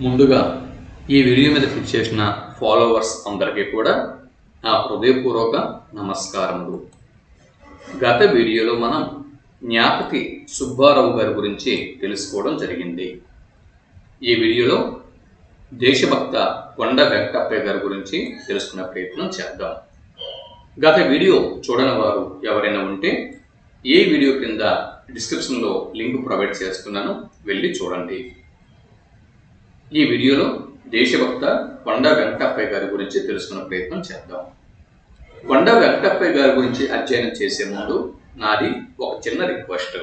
ముందుగా ఈ వీడియో మీద క్లిక్ చేసిన ఫాలోవర్స్ అందరికీ కూడా నా హృదయపూర్వక నమస్కారములు. గత వీడియోలో మనం జ్ఞాపతి సుబ్బారావు గారి గురించి తెలుసుకోవడం జరిగింది. ఈ వీడియోలో దేశభక్త కొండ వెంకటప్పయ్య గారి గురించి తెలుసుకునే ప్రయత్నం చేద్దాం. గత వీడియో చూడని వారు ఎవరైనా ఉంటే ఈ వీడియో కింద డిస్క్రిప్షన్లో లింక్ ప్రొవైడ్ చేస్తున్నాను వెళ్ళి చూడండి. ఈ వీడియోలో దేశభక్త కొండ వెంకటప్పయ్య గారి గురించి తెలుసుకునే ప్రయత్నం చేద్దాం. కొండ వెంకటప్పయ్య గారి గురించి అధ్యయనం చేసే ముందు నాది ఒక చిన్న రిక్వెస్ట్.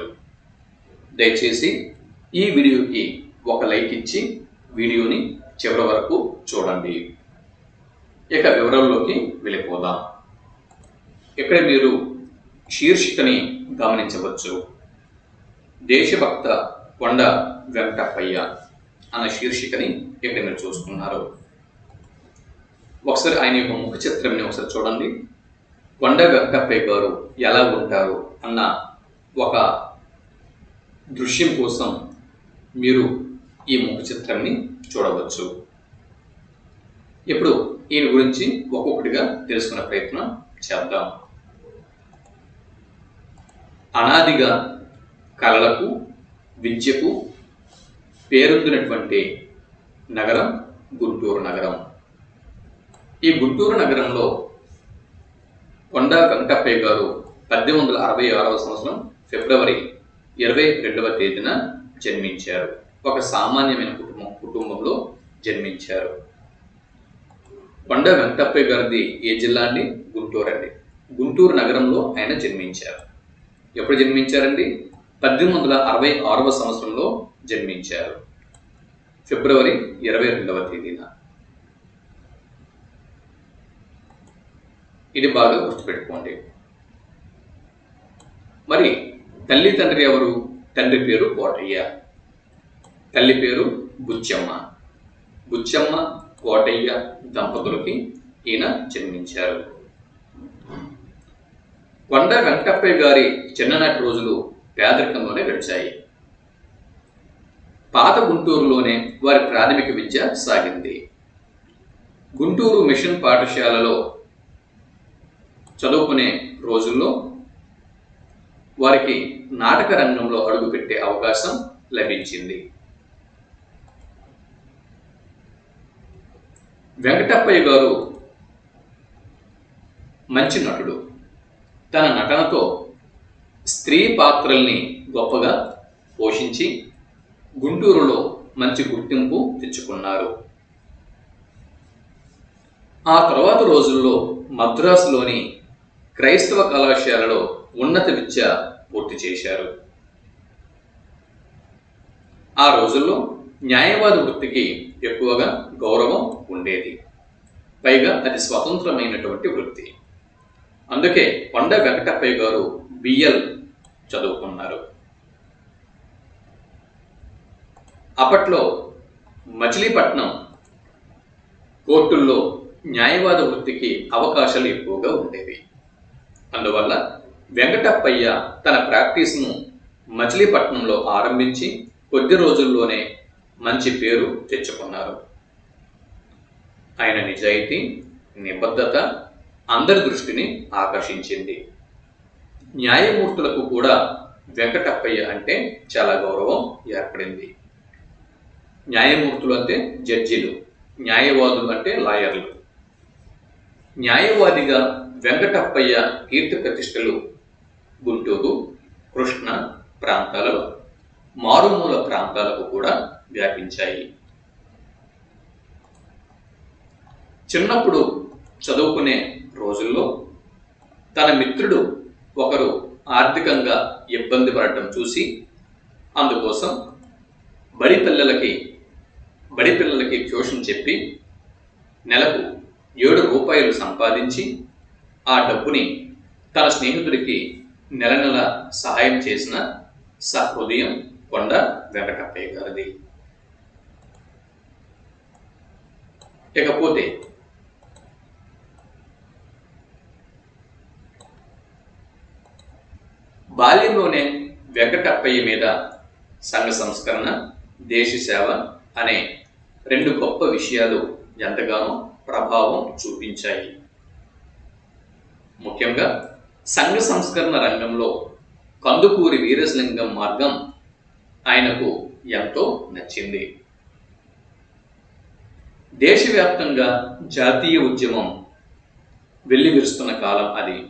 దయచేసి ఈ వీడియోకి ఒక లైక్ ఇచ్చి వీడియోని చివరి వరకు చూడండి. ఇక వివరంలోకి వెళ్ళిపోదాం. ఇక్కడ మీరు శీర్షికని గమనించవచ్చు. దేశభక్త కొండ వెంకటప్పయ్య. అన్న శీర్షికని ఇక్కడ మీరు చూస్తున్నారు? ఒకసారి ఆయన యొక్క ముఖ చిత్రంని ఒకసారి చూడండి. కొండ వెంకటప్పయ్య గారు ఎలా ఉంటారు అన్న ఒక దృశ్యం కోసం మీరు ఈ ముఖ చిత్రంని చూడవచ్చు. ఇప్పుడు ఈయన గురించి ఒక్కొక్కటిగా తెలుసుకునే ప్రయత్నం చేద్దాం. అనాదిగా కళలకు విద్యకు పేరొందినటువంటి నగరం గుంటూరు నగరం. ఈ గుంటూరు నగరంలో కొండా వెంకటప్పయ్య గారు పద్దెనిమిది వందల అరవై ఆరవ సంవత్సరం ఫిబ్రవరి ఇరవై రెండవ తేదీన జన్మించారు. ఒక సామాన్యమైన కుటుంబం కుటుంబంలో జన్మించారు. కొండ వెంకటప్పయ్య గారిది ఏ జిల్లా అండి? గుంటూరు అండి. గుంటూరు నగరంలో ఆయన జన్మించారు. ఎప్పుడు జన్మించారండి? పద్దెనిమిది వందల అరవై ఆరవ సంవత్సరంలో జన్మించారు. ఫిబ్రవరి ఇరవై రెండవ తేదీన. ఇది బాగా గుర్తుపెట్టుకోండి. మరి తల్లి తండ్రి ఎవరు? తండ్రి పేరు కోటయ్య. తల్లి పేరు బుచ్చమ్మ. బుచ్చమ్మ కోటయ్య దంపతులకి ఈయన జన్మించారు. కొండ వెంకటప్పయ్య గారి చిన్ననాటి రోజులు పేదరికంలోనే గడిచాయి. పాత గుంటూరులోనే వారి ప్రాథమిక విద్య సాగింది. గుంటూరు మిషన్ పాఠశాలలో చదువుకునే రోజుల్లో వారికి నాటక రంగంలో అడుగుపెట్టే అవకాశం లభించింది. వెంకటప్పయ్య గారు మంచి నటుడు. తన నటనతో స్త్రీ పాత్రల్ని గొప్పగా పోషించి గుంటూరులో మంచి గుర్తింపు తెచ్చుకున్నారు. ఆ తర్వాత రోజుల్లో మద్రాసులోని క్రైస్తవ కళాశాలలో ఉన్నత విద్య పూర్తి చేశారు. ఆ రోజుల్లో న్యాయవాద వృత్తికి ఎక్కువగా గౌరవం ఉండేది. పైగా అది స్వతంత్రమైనటువంటి వృత్తి. అందుకే కొండ వెంకటప్పయ్య గారు బిఎల్ చదువుకున్నారు. అప్పట్లో మచిలీపట్నం కోర్టుల్లో న్యాయవాద వృత్తికి అవకాశాలు ఎక్కువగా ఉండేవి. అందువల్ల వెంకటప్పయ్య తన ప్రాక్టీస్ను మచిలీపట్నంలో ఆరంభించి కొద్ది రోజుల్లోనే మంచి పేరు తెచ్చుకున్నారు. ఆయన నిజాయితీ నిబద్ధత అందరి దృష్టిని ఆకర్షించింది. న్యాయమూర్తులకు కూడా వెంకటప్పయ్య అంటే చాలా గౌరవం ఏర్పడింది. న్యాయమూర్తులు అంటే జడ్జీలు న్యాయవాదులు అంటే లాయర్లు. న్యాయవాదిగా వెంకటప్పయ్య కీర్తి ప్రతిష్టలు గుంటూరు కృష్ణ ప్రాంతాలలో మారుమూల ప్రాంతాలకు కూడా వ్యాపించాయి. చిన్నప్పుడు చదువుకునే రోజుల్లో తన మిత్రుడు ఒకరు ఆర్థికంగా ఇబ్బంది పడటం చూసి అందుకోసం బడి పిల్లలకి బడి పిల్లలకి ట్యూషన్ చెప్పి నెలకు ఏడు రూపాయలు సంపాదించి ఆ డబ్బుని తన స్నేహితుడికి నెల నెల సహాయం చేసిన సహృదయం కొండ వెంకటప్పయ్య గారిది. ఇకపోతే బాల్యంలోనే వెంకటప్పయ్య మీద సంఘ సంస్కరణ దేశ సేవ అనే రెండు గొప్ప విషయాలు ఎంతగానో ప్రభావం చూపించాయి. ముఖ్యంగా సంఘ సంస్కరణ రంగంలో కందుకూరి వీరజలింగం మార్గం ఆయనకు ఎంతో నచ్చింది. దేశవ్యాప్తంగా జాతీయ ఉద్యమం వెల్లివిరుస్తున్న కాలం అది.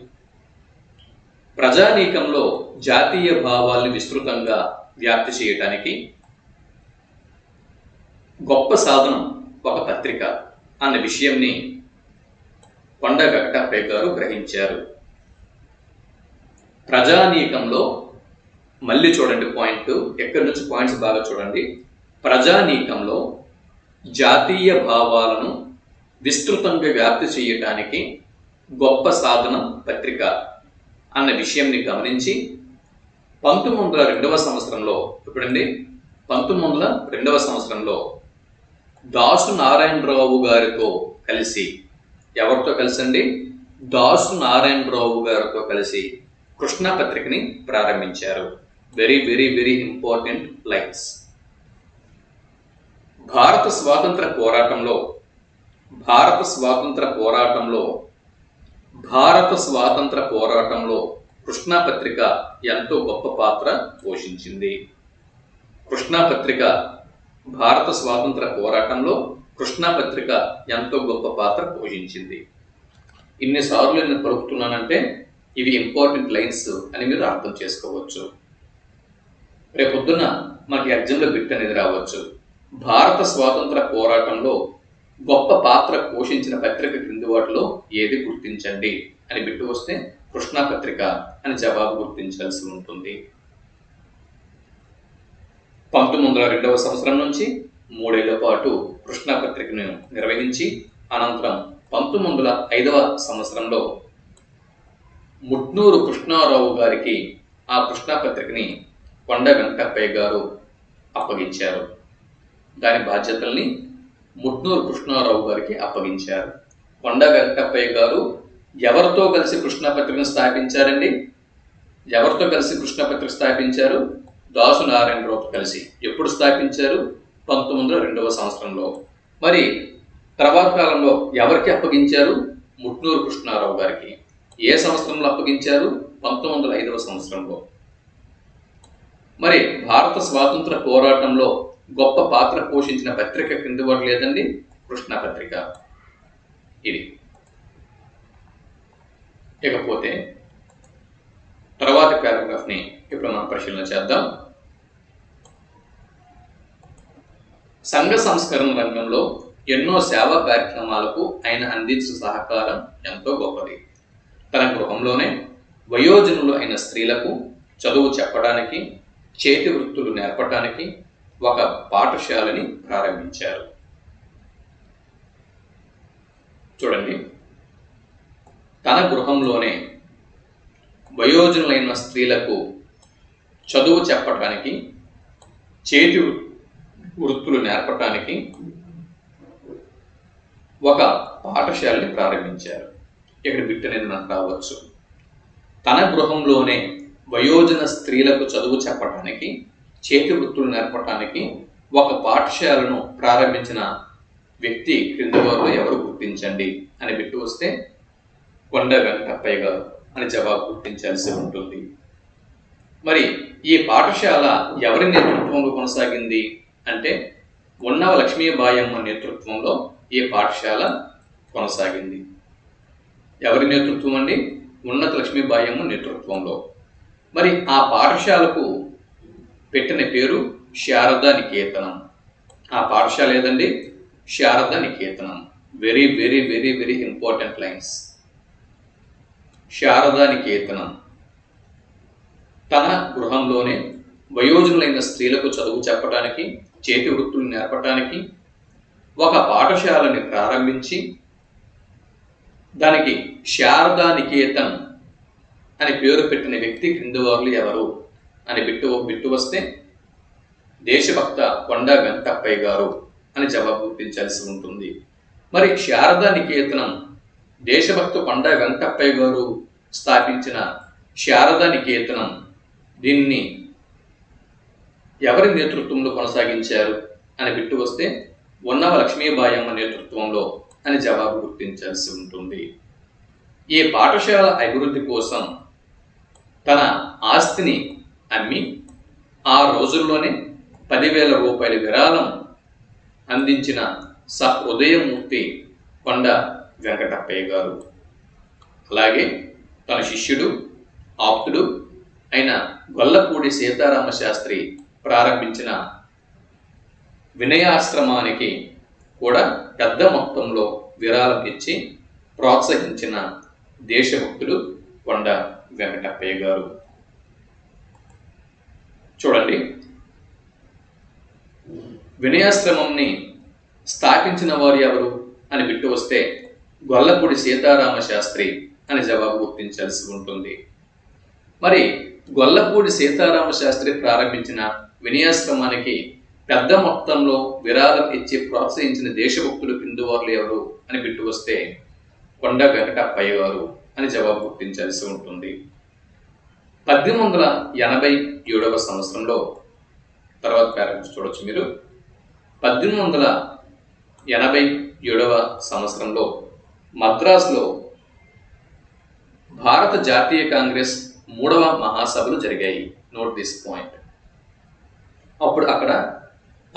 ప్రజానీకంలో జాతీయ భావాల్ని విస్తృతంగా వ్యాప్తి చేయటానికి గొప్ప సాధనం ఒక పత్రిక అన్న విషయంని కొండ వెంకటప్పయ్య గారు గ్రహించారు. ప్రజానీకంలో మళ్ళీ చూడండి పాయింట్ ఎక్కడి నుంచి పాయింట్స్ బాగా చూడండి. ప్రజానీకంలో జాతీయ భావాలను విస్తృతంగా వ్యాప్తి చేయటానికి గొప్ప సాధనం పత్రిక అన్న విషయంని గమనించి పంతొమ్మిది వందల రెండవ సంవత్సరంలో ఇప్పుడండి పంతొమ్మిది వందల రెండవ సంవత్సరంలో దాసు నారాయణరావు గారితో కలిసి ఎవరితో కలిసి అండి దాసు నారాయణరావు గారితో కలిసి కృష్ణా పత్రికని ప్రారంభించారు. Very very very important lines భారత స్వాతంత్ర పోరాటంలో భారత స్వాతంత్ర పోరాటంలో భారత స్వాతంత్ర పోరాటంలో కృష్ణా పత్రిక ఎంతో గొప్ప పాత్ర పోషించింది. కృష్ణా పత్రిక భారత స్వాతంత్ర పోరాటంలో కృష్ణా పత్రిక ఎంతో గొప్ప పాత్ర పోషించింది. ఇన్నిసార్లు నేను పలుకుతున్నానంటే ఇవి ఇంపార్టెంట్ లైన్స్ అని మీరు అర్థం చేసుకోవచ్చు. రేపొద్దున మనకి ఎగ్జామ్లో బిట్ అనేది రావచ్చు. భారత స్వాతంత్ర పోరాటంలో గొప్ప పాత్ర పోషించిన పత్రిక క్రింది వాటిలో ఏది గుర్తించండి? అని బిట్టు వస్తే కృష్ణా పత్రిక అని జవాబు గుర్తించాల్సి ఉంటుంది. పంతొమ్మిది వందల రెండవ సంవత్సరం నుంచి మూడేళ్ళ పాటు కృష్ణా పత్రికను నిర్వహించి అనంతరం పంతొమ్మిది వందల ఐదవ సంవత్సరంలో ముట్నూరు కృష్ణారావు గారికి ఆ కృష్ణా పత్రికని కొండ వెంకటప్పయ్య గారు అప్పగించారు. దాని బాధ్యతల్ని ముట్నూరు కృష్ణారావు గారికి అప్పగించారు. కొండ వెంకటప్పయ్య గారు ఎవరితో కలిసి కృష్ణా పత్రికను స్థాపించారండి? ఎవరితో కలిసి కృష్ణ పత్రిక స్థాపించారు? దాసు నారాయణరావుతో కలిసి ఎప్పుడు స్థాపించారు? పంతొమ్మిది వందల రెండవ సంవత్సరంలో. మరి తర్వాత కాలంలో ఎవరికి అప్పగించారు? ముట్నూరు కృష్ణారావు గారికి. ఏ సంవత్సరంలో అప్పగించారు? పంతొమ్మిది వందల ఐదవ సంవత్సరంలో. మరి భారత స్వాతంత్ర పోరాటంలో గొప్ప పాత్ర పోషించిన పత్రిక కింద లేదండి? కృష్ణ పత్రిక. ఇది ఇకపోతే తర్వాతి పారాగ్రాఫ్ని ఇప్పుడు మనం పరిశీలన చేద్దాం. సంఘ సంస్కరణ రంగంలో ఎన్నో సేవా కార్యక్రమాలకు ఆయన అందించిన సహకారం ఎంతో గొప్పది. తన గృహంలోనే వయోజనులు అయిన స్త్రీలకు చదువు చెప్పడానికి చేతి వృత్తులు నేర్పడానికి ఒక పాఠశాలని ప్రారంభించారు. చూడండి. తన గృహంలోనే వయోజనులైన స్త్రీలకు చదువు చెప్పటానికి చేతి వృత్తులు నేర్పటానికి ఒక పాఠశాలని ప్రారంభించారు. ఇక్కడ బిట్టనేది రావచ్చు. తన గృహంలోనే వయోజన స్త్రీలకు చదువు చెప్పటానికి చేతి వృత్తులు నేర్పటానికి ఒక పాఠశాలను ప్రారంభించిన వ్యక్తి క్రింద వారిలో ఎవరు గుర్తించండి? అని బిట్టు వస్తే కొండ వెంకటప్పయ్య గారు. అని జవాబు గుర్తించాల్సి ఉంటుంది. మరి ఈ పాఠశాల ఎవరి నేతృత్వంలో కొనసాగింది అంటే ఉన్నవ లక్ష్మీబాయమ్మ నేతృత్వంలో ఈ పాఠశాల కొనసాగింది. ఎవరి నేతృత్వం అండి? ఉన్నత లక్ష్మీబాయమ్మ నేతృత్వంలో. మరి ఆ పాఠశాలకు పెట్టిన పేరు శారదా నికేతనం. ఆ పాఠశాల ఏదండి? Sharada Niketanam. Very very very very important lines Sharada Niketanam తన గృహంలోనే వయోజనులైన స్త్రీలకు చదువు చెప్పడానికి చేతి వృత్తులు నేర్పడానికి ఒక పాఠశాలని ప్రారంభించి దానికి శారదా నికేతన్ అని పేరు పెట్టిన వ్యక్తి క్రింది వారు ఎవరు అని బిట్టు బిట్టు వస్తే దేశభక్త కొండ వెంకప్పయ్య గారు అని జవాబు గుర్తించాల్సి ఉంటుంది. మరి శారదా నికేతనం దేశభక్త కొండ వెంకప్పయ్య గారు స్థాపించిన శారదా నికేతనం దీన్ని ఎవరి నేతృత్వంలో కొనసాగించారు అని బిట్టు వస్తే ఉన్నవ లక్ష్మీబాయమ్మ నేతృత్వంలో అని జవాబు గుర్తించాల్సి ఉంటుంది. ఈ పాఠశాల అభివృద్ధి కోసం తన ఆస్తిని అమ్మి ఆ రోజుల్లోనే పదివేల రూపాయల విరాళం అందించిన స ఉదయమూర్తి కొండ వెంకటప్పయ్య గారు అలాగే తన శిష్యుడు ఆప్తుడు అయిన గొల్లపూడి సీతారామ శాస్త్రి ప్రారంభించిన వినయాశ్రమానికి కూడా పెద్ద మొత్తంలో విరాళం ఇచ్చి ప్రోత్సహించిన దేశభక్తుడు కొండ వెంకటప్పయ్య గారు చూడండి. వినయాశ్రమంని స్థాపించిన వారు ఎవరు అని బిట్టు వస్తే గొల్లపూడి సీతారామ శాస్త్రి అని జవాబు గుర్తించాల్సి ఉంటుంది. మరి గొల్లపూడి సీతారామ శాస్త్రి ప్రారంభించిన వినయాశ్రమానికి పెద్ద మొత్తంలో విరాళం ఇచ్చి ప్రోత్సహించిన దేశభక్తులు పిందువారులు ఎవరు అని బిట్టు వస్తే కొండ వెంకటప్పయ్య గారు అని జవాబు గుర్తించాల్సి ఉంటుంది. పద్దెనిమిది వందల ఎనభై ఏడవ సంవత్సరంలో తర్వాత పేరెంట్స్ చూడొచ్చు మీరు. పద్దెనిమిది వందల ఎనభై ఏడవ సంవత్సరంలో మద్రాసులో భారత జాతీయ కాంగ్రెస్ మూడవ మహాసభలు జరిగాయి. నోట్ దిస్ పాయింట్ అప్పుడు అక్కడ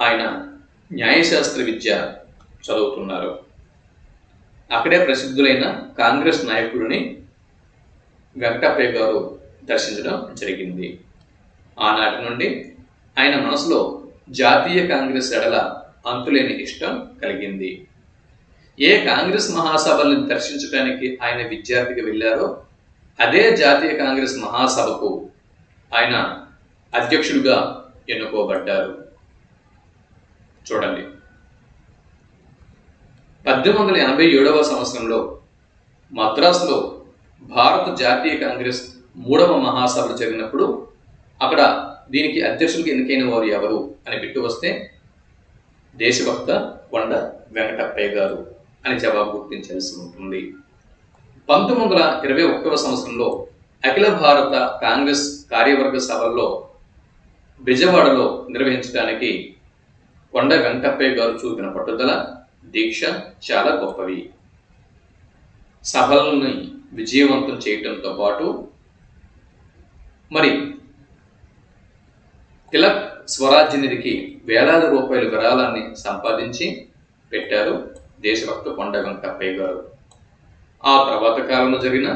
ఆయన న్యాయశాస్త్ర విద్య చదువుతున్నారు. అక్కడే ప్రసిద్ధులైన కాంగ్రెస్ నాయకుడిని వెంకటప్పయ్య గారు దర్శించడం జరిగింది. ఆనాటి నుండి ఆయన మనసులో జాతీయ కాంగ్రెస్ ఎడల అంతులేని ఇష్టం కలిగింది. ఏ కాంగ్రెస్ మహాసభలను దర్శించడానికి ఆయన విద్యార్థిగా వెళ్ళారో అదే జాతీయ కాంగ్రెస్ మహాసభకు ఆయన అధ్యక్షుడిగా ఎన్నుకోబడ్డారు. చూడండి. పద్దెనిమిది వందల ఎనభై ఏడవ సంవత్సరంలో మద్రాసులో భారత జాతీయ కాంగ్రెస్ మూడవ మహాసభలు జరిగినప్పుడు అక్కడ దీనికి అధ్యక్షులకు ఎన్నికైన వారు ఎవరు అని బిట్టు వస్తే దేశభక్త కొండ వెంకటప్పయ్య గారు. అని జవాబు గుర్తించాల్సి ఉంటుంది. పంతొమ్మిది వందల ఇరవై ఒకటవ సంవత్సరంలో అఖిల భారత కాంగ్రెస్ కార్యవర్గ సభల్లో బిజవాడలో నిర్వహించడానికి కొండ వెంకప్పయ్య గారు చూపిన పట్టుదల దీక్ష చాలా గొప్పవి. సభలని విజయవంతం చేయటంతో పాటు మరి తిలక్ స్వరాజ్య నిధికి వేలాది రూపాయల విరాళాన్ని సంపాదించి పెట్టారు. దేశభక్త కొండ వెంకటప్పయ్య గారు ఆ తర్వాత కాలంలో జరిగిన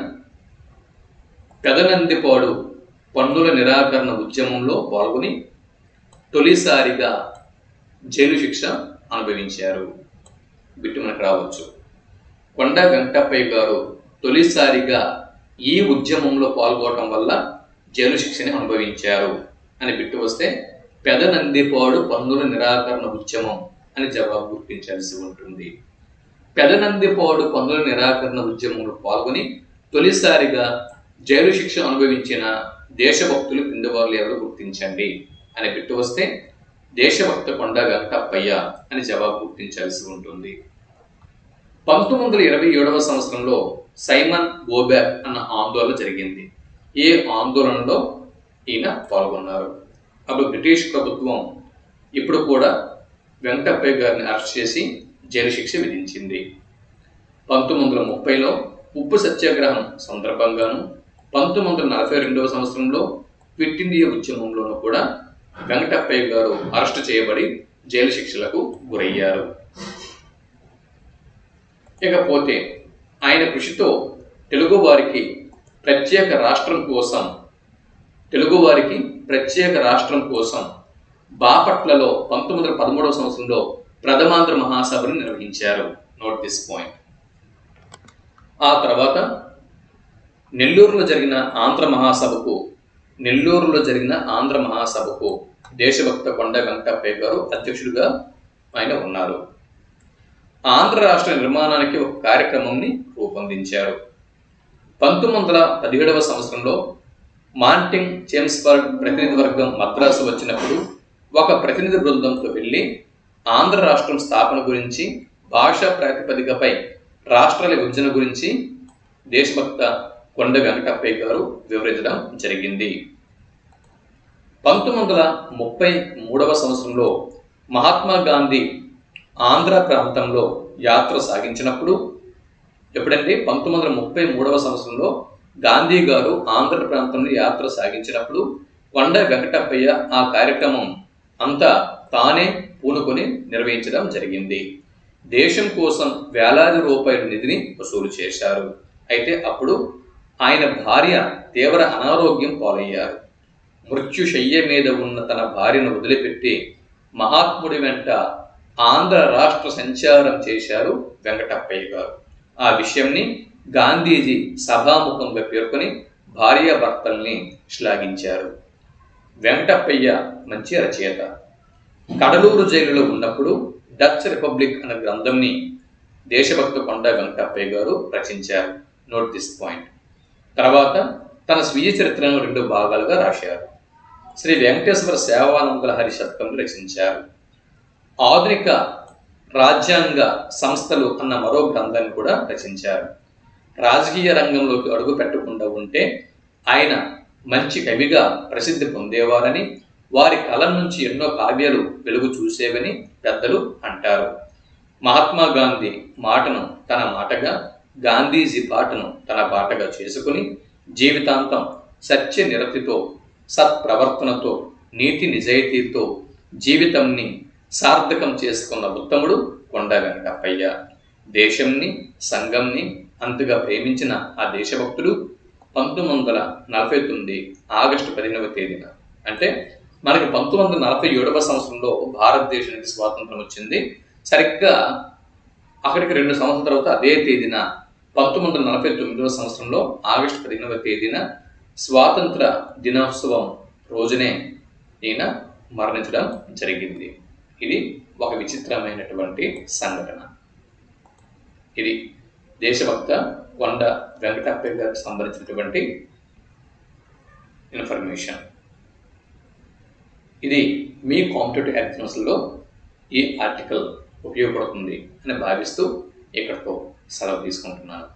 పెదనందిపాడు పన్నుల నిరాకరణ ఉద్యమంలో పాల్గొని తొలిసారిగా జైలు శిక్ష అనుభవించారు. బిట్టు మనకు రావచ్చు. కొండ వెంకటప్పయ్య గారు తొలిసారిగా ఈ ఉద్యమంలో పాల్గొనడం వల్ల జైలు శిక్షని అనుభవించారు అని బిట్టు వస్తే పెదనందిపాడు పన్నుల నిరాకరణ ఉద్యమం అని జవాబు గుర్తించాల్సి ఉంటుంది. పెదనందిపాడు పనుల నిరాకరణ ఉద్యమంలో పాల్గొని తొలిసారిగా జైలు శిక్ష అనుభవించిన దేశభక్తులు కింద వాళ్ళు ఎవరు గుర్తించండి? అని పెట్టు వస్తే దేశభక్త కొండ వెంకటప్పయ్య అని జవాబు గుర్తించాల్సి ఉంటుంది. పంతొమ్మిది వందల ఇరవై ఏడవ సంవత్సరంలో సైమన్ గోబ్యాక్ అన్న ఆందోళన జరిగింది. ఈ ఆందోళనలో ఈయన పాల్గొన్నారు. అప్పుడు బ్రిటిష్ ప్రభుత్వం ఇప్పుడు కూడా వెంకటప్పయ్య గారిని అరెస్ట్ చేసి జైలు శిక్ష విధించింది. పంతొమ్మిది వందల ముప్పైలో ఉప్పు సత్యాగ్రహం సందర్భంగాను పంతొమ్మిది వందల నలభై రెండవ సంవత్సరంలో క్విట్ ఇండియా ఉద్యమంలోనూ కూడా వెంకటప్పయ్య గారు అరెస్టు చేయబడి జైలు శిక్షలకు గురయ్యారు. ఇకపోతే ఆయన కృషితో తెలుగువారికి ప్రత్యేక రాష్ట్రం కోసం తెలుగువారికి ప్రత్యేక రాష్ట్రం కోసం బాపట్లలో పంతొమ్మిది వందల పదమూడవ సంవత్సరంలో ప్రథమాంధ్ర మహాసభను నిర్వహించారు. నోట్ దిస్ పాయింట్ ఆ తర్వాత నెల్లూరులో జరిగిన ఆంధ్ర మహాసభకు నెల్లూరులో జరిగిన ఆంధ్ర మహాసభకు దేశభక్త కొండ వెంకటప్పయ్య గారు అధ్యక్షుడిగా ఆయన ఉన్నారు. ఆంధ్ర రాష్ట్ర నిర్మాణానికి ఒక కార్యక్రమంని రూపొందించారు. పంతొమ్మిది వందల పదిహేడవ సంవత్సరంలో మాంటింగ్ చేమ్స్బర్గ్ ప్రతినిధి వర్గం మద్రాసు వచ్చినప్పుడు ఒక ప్రతినిధి బృందంతో వెళ్ళి ఆంధ్ర రాష్ట్రం స్థాపన గురించి భాషా ప్రాతిపదికపై రాష్ట్రాల విభజన గురించి దేశభక్త కొండ వెంకటప్పయ్య గారు వివరించడం జరిగింది. పంతొమ్మిది వందల ముప్పై మూడవ సంవత్సరంలో మహాత్మా గాంధీ ఆంధ్ర ప్రాంతంలో యాత్ర సాగించినప్పుడు ఎప్పుడంటే పంతొమ్మిది వందల ముప్పై మూడవ సంవత్సరంలో గాంధీ గారు ఆంధ్ర ప్రాంతంలో యాత్ర సాగించినప్పుడు కొండ వెంకటప్పయ్య ఆ కార్యక్రమం అంతా తానే పూనుకొని నిర్వహించడం జరిగింది. దేశం కోసం వేలాది రూపాయల నిధిని వసూలు చేశారు. అయితే అప్పుడు ఆయన భార్య తీవ్ర అనారోగ్యం పాలయ్యారు. మృత్యుశయ్య మీద ఉన్న తన భార్యను వదిలిపెట్టి మహాత్ముడి వెంట ఆంధ్ర రాష్ట్ర సంచారం చేశారు వెంకటప్పయ్య గారు. ఆ విషయంని గాంధీజీ సభాముఖంగా పేర్కొని భార్యాభర్తల్ని శ్లాఘించారు. వెంకటప్పయ్య మంచి రచయిత. కడలూరు జైలులో ఉన్నప్పుడు డచ్ రిపబ్లిక్ అనే గ్రంథంని దేశభక్త కొండ వెంకటప్పయ్య గారు రచించారు. నోట్ దిస్ పాయింట్ తర్వాత తన స్వీయ చరిత్రను రెండు భాగాలుగా రాశారు. శ్రీ వెంకటేశ్వర సేవానందల హరి శతకం రచించారు. ఆధునిక రాజ్యాంగ సంస్థలు అన్న మరో గ్రంథాన్ని కూడా రచించారు. రాజకీయ రంగంలోకి అడుగు పెట్టకుండా ఉంటే ఆయన మంచి కవిగా ప్రసిద్ధి పొందేవారని వారి కలం నుంచి ఎన్నో కావ్యాలు వెలుగు చూసేవని పెద్దలు అంటారు. మహాత్మా గాంధీ మాటను తన మాటగా గాంధీజీ పాటను తన పాటగా చేసుకుని జీవితాంతం సత్య నిరతితో సత్ప్రవర్తనతో నీతి నిజాయితీతో జీవితంని సార్థకం చేసుకున్న ఉత్తముడు కొండ వెంకటప్పయ్య. దేశంని సంఘంని అంతగా ప్రేమించిన ఆ దేశభక్తుడు పంతొమ్మిది వందల నలభై తొమ్మిది ఆగస్టు పదిహేనవ తేదీన అంటే మనకి పంతొమ్మిది వందల నలభై ఏడవ సంవత్సరంలో భారతదేశానికి స్వాతంత్రం వచ్చింది. సరిగ్గా అక్కడికి రెండు సంవత్సరాల తర్వాత అదే తేదీన పంతొమ్మిది వందల నలభై తొమ్మిదవ సంవత్సరంలో ఆగస్టు పదిహేనవ తేదీన స్వాతంత్ర దినోత్సవం రోజునే ఈయన మరణించడం జరిగింది. ఇది ఒక విచిత్రమైనటువంటి సంఘటన. ఇది దేశభక్త కొండ వెంకటప్పయ్య గారికి సంబంధించినటువంటి ఇన్ఫర్మేషన్. ఇది మీ కాంపిటేటివ్ ఎగ్జామ్స్లో ఈ ఆర్టికల్ ఉపయోగపడుతుంది అని భావిస్తూ ఇక్కడితో సెలవు తీసుకుంటున్నాను.